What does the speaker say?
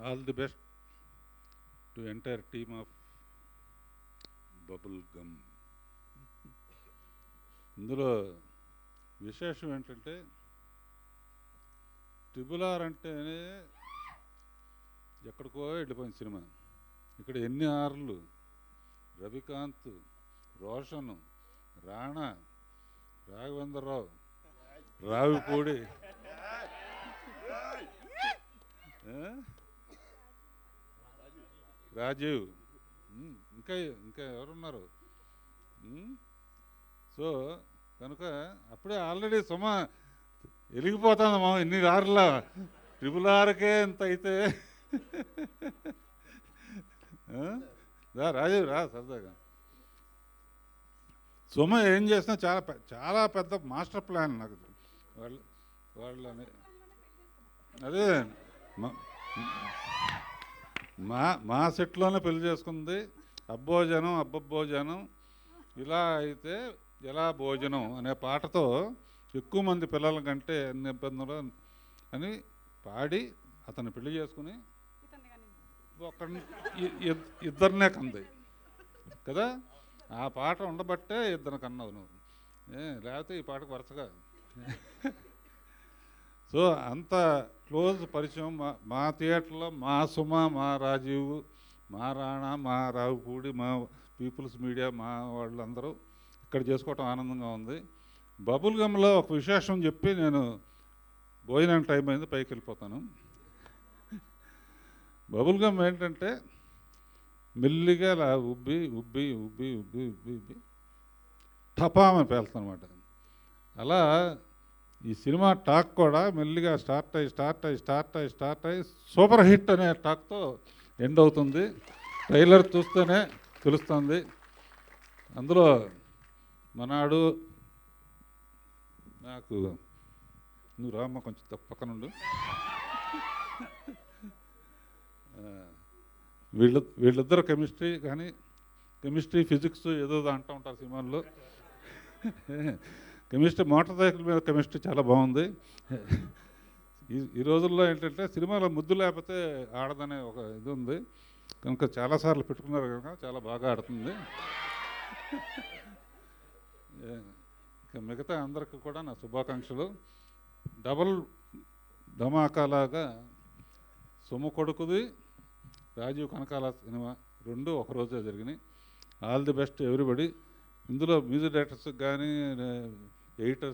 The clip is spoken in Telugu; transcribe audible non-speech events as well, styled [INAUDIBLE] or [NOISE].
All the best to entire team of bubble gum ఇందులో విశేషం ఏంటంటే ట్రిబులార్ ఆర్ అంటేనే ఎక్కడికో వెళ్ళిపోయింది సినిమా. ఇక్కడ ఎన్ని ఆర్లు రవికాంత్ రోషన్ రాణా రాఘవేంద్రరావు రావిపూడి రాజీవ్ ఇంకా ఇంకా ఎవరున్నారు? సో కనుక అప్పుడే ఆల్రెడీ సుమ వెలిగిపోతుంది మా ఇన్ని ఆరులా ట్రిపుల్ ఆర్కే ఎంత అయితే. రా రాజీవ్ రా సరదాగా. సుమ ఏం చేసినా చాలా చాలా పెద్ద మాస్టర్ ప్లాన్ నాకు. వాళ్ళు వాళ్ళని అదే మా- మా మా సెట్లోనే పెళ్ళి చేసుకుంది. అబ్బోజనం అబ్బబ్బోజనం ఇలా అయితే ఎలా భోజనం అనే పాటతో ఎక్కువ మంది పిల్లల కంటే ఎన్ని ఇబ్బందులు అని పాడి అతన్ని పెళ్ళి చేసుకుని ఒక ఇ- ఇద్దరినే కంది. కదా? ఆ పాట ఉండబట్టే ఇద్దరు కన్నావు నువ్వు. లేకపోతే ఈ పాటకు వరుసగా [LAUGHS] సో అంత క్లోజ్ పరిచయం మా మా థియేటర్లో మా సుమ మా రాజీవ్ మా రాణా మా రావుపూడి మా పీపుల్స్ మీడియా మా వాళ్ళందరూ ఇక్కడ చేసుకోవటం ఆనందంగా ఉంది. బబుల్ గమ్లో ఒక విశేషం చెప్పి నేను భోజనం టైం అయింది పైకి వెళ్ళిపోతాను. బబుల్ గమ్ ఏంటంటే మెల్లిగా ఇలా ఉబ్బి ఉబ్బి ఉబ్బి ఉబ్బి ఉబ్బి ఉబ్బి టపామని పేలుతుంది అనమాట అలా ఈ సినిమా టాక్ కూడా మెల్లిగా స్టార్ట్ అయ్యి స్టార్ట్ అయ్యి స్టార్ట్ అయ్యి స్టార్ట్ అయ్యి సూపర్ హిట్ అనే టాక్తో ఎండ్ అవుతుంది. ట్రైలర్ చూస్తేనే తెలుస్తుంది. అందులో మనాడు నాకు నువ్వు రామ్మ కొంచెం తప్ప పక్కనుండు వీళ్ళ వీళ్ళిద్దరు కెమిస్ట్రీ కానీ కెమిస్ట్రీ ఫిజిక్స్ ఏదో అంటూ ఉంటారు సినిమాల్లో. కెమిస్ట్రీ మోటార్ సైకిల్ మీద కెమిస్ట్రీ చాలా బాగుంది. ఈ ఈ రోజుల్లో ఏంటంటే సినిమాలో ముద్దు లేకపోతే ఆడదనే ఒక ఇది ఉంది. కనుక చాలాసార్లు పెట్టుకున్నారు కనుక చాలా బాగా ఆడుతుంది. ఇంకా మిగతా అందరికి కూడా నా శుభాకాంక్షలు. డబల్ ధమాకాలాగా సొమ్ము కొడుకుది రాజీవ్ కనకాల సినిమా రెండు ఒకరోజే జరిగినాయి. All the best everybody. ఇందులో మ్యూజిక్ డైరెక్టర్స్కి కానీ ఎడిటర్స్